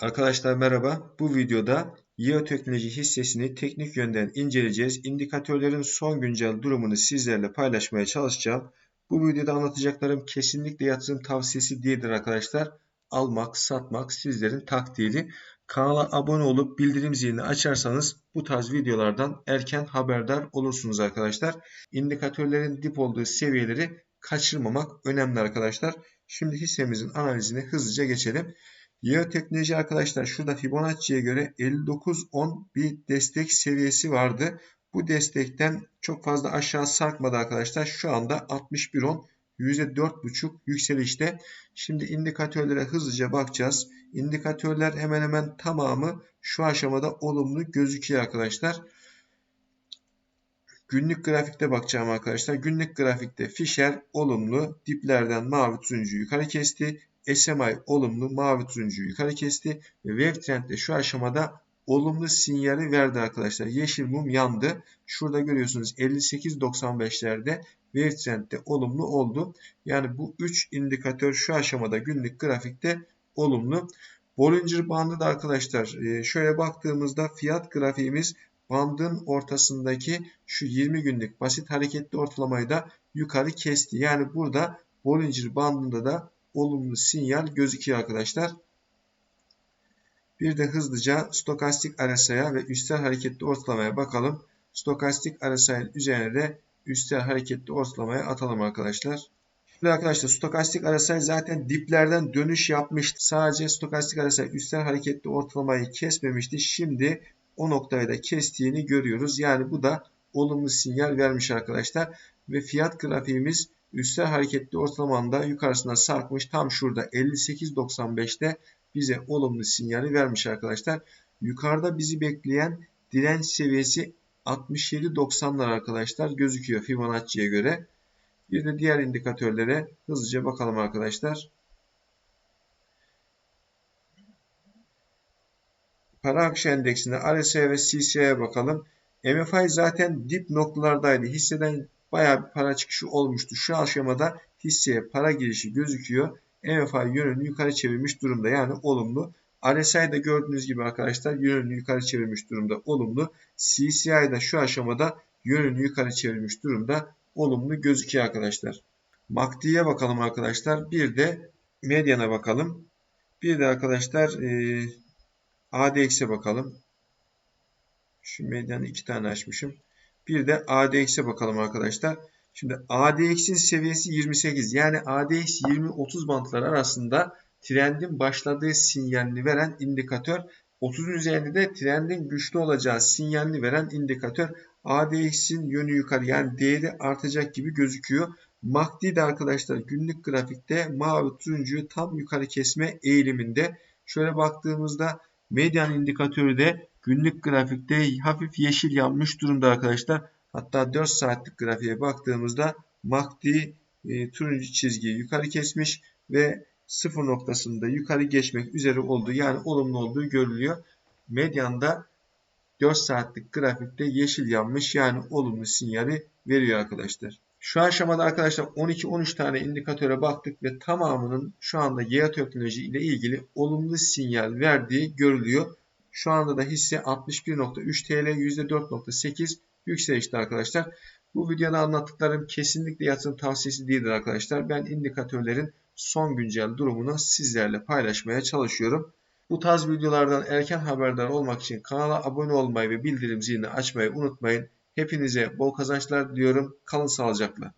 Arkadaşlar merhaba. Bu videoda Yeoteknoloji hissesini teknik yönden inceleyeceğiz. İndikatörlerin son güncel durumunu sizlerle paylaşmaya çalışacağım. Bu videoda anlatacaklarım kesinlikle yatırım tavsiyesi değildir arkadaşlar. Almak, satmak sizlerin takdiri. Kanala abone olup bildirim zilini açarsanız bu tarz videolardan erken haberdar olursunuz arkadaşlar. İndikatörlerin dip olduğu seviyeleri kaçırmamak önemli arkadaşlar. Şimdi hissemizin analizine hızlıca geçelim. Yeoteknoloji arkadaşlar şurada Fibonacci'ye göre 59.10 bir destek seviyesi vardı. Bu destekten çok fazla aşağı sarkmadı arkadaşlar. Şu anda 61.10 %4.5 yükselişte. Şimdi indikatörlere hızlıca bakacağız. İndikatörler hemen hemen tamamı şu aşamada olumlu gözüküyor arkadaşlar. Günlük grafikte bakacağım arkadaşlar. Günlük grafikte Fisher olumlu diplerden mavi turuncu yukarı kesti. SMI olumlu mavi turuncu yukarı kesti ve Wave Trend de şu aşamada olumlu sinyali verdi arkadaşlar. Yeşil mum yandı. Şurada görüyorsunuz 58.95'lerde Wave Trend de olumlu oldu. Yani bu 3 indikatör şu aşamada günlük grafikte olumlu. Bollinger bandı da arkadaşlar e, şöyle baktığımızda fiyat grafiğimiz bandın ortasındaki şu 20 günlük basit hareketli ortalamayı da yukarı kesti. Yani burada Bollinger bandında da olumlu sinyal gözüküyor arkadaşlar. Bir de hızlıca stokastik RSI'ya ve üstel hareketli ortalamaya bakalım. Stokastik RSI'nin üzerine de üstel hareketli ortalamaya atalım arkadaşlar. Şimdi arkadaşlar stokastik RSI zaten diplerden dönüş yapmıştı. Sadece stokastik RSI üstel hareketli ortalamayı kesmemişti. Şimdi o noktayı da kestiğini görüyoruz. Yani bu da olumlu sinyal vermiş arkadaşlar. Ve fiyat grafiğimiz üstel hareketli ortalamanda yukarısına sarkmış. Tam şurada 58.95'te bize olumlu sinyali vermiş arkadaşlar. Yukarıda bizi bekleyen direnç seviyesi 67.90'lar arkadaşlar gözüküyor Fibonacci'ye göre. Bir de diğer indikatörlere hızlıca bakalım arkadaşlar. Para akışı endeksinde RSI ve CCI'ye bakalım. MFI zaten dip noktalardaydı. Hisseden bayağı bir para çıkışı olmuştu. Şu aşamada hisseye para girişi gözüküyor. MFI yönünü yukarı çevirmiş durumda. Yani olumlu. RSI'de gördüğünüz gibi arkadaşlar yönünü yukarı çevirmiş durumda. Olumlu. CCI'de şu aşamada yönünü yukarı çevirmiş durumda. Olumlu gözüküyor arkadaşlar. MACD'ye bakalım arkadaşlar. Bir de Median'a bakalım. Bir de arkadaşlar e, ADX'e bakalım. Şu Median'ı iki tane açmışım. Bir de ADX'e bakalım arkadaşlar. Şimdi ADX'in seviyesi 28. Yani ADX 20-30 bantlar arasında trendin başladığı sinyalini veren indikatör. 30'un üzerinde de trendin güçlü olacağı sinyalini veren indikatör. ADX'in yönü yukarı yani değeri artacak gibi gözüküyor. MACD de arkadaşlar günlük grafikte mavi turuncuyu tam yukarı kesme eğiliminde. Şöyle baktığımızda median indikatörü de günlük grafikte hafif yeşil yanmış durumda arkadaşlar. Hatta 4 saatlik grafiğe baktığımızda MACD e, turuncu çizgiyi yukarı kesmiş ve sıfır noktasında yukarı geçmek üzere olduğu yani olumlu olduğu görülüyor. Medyanda 4 saatlik grafikte yeşil yanmış yani olumlu sinyali veriyor arkadaşlar. Şu aşamada arkadaşlar 12-13 tane indikatöre baktık ve tamamının şu anda GEA teknoloji ile ilgili olumlu sinyal verdiği görülüyor. Şu anda da hisse 61.3 TL %4.8 yükselişte arkadaşlar. Bu videoda anlattıklarım kesinlikle yatırım tavsiyesi değildir arkadaşlar. Ben indikatörlerin son güncel durumunu sizlerle paylaşmaya çalışıyorum. Bu tarz videolardan erken haberdar olmak için kanala abone olmayı ve bildirim zilini açmayı unutmayın. Hepinize bol kazançlar diliyorum. Kalın sağlıcakla.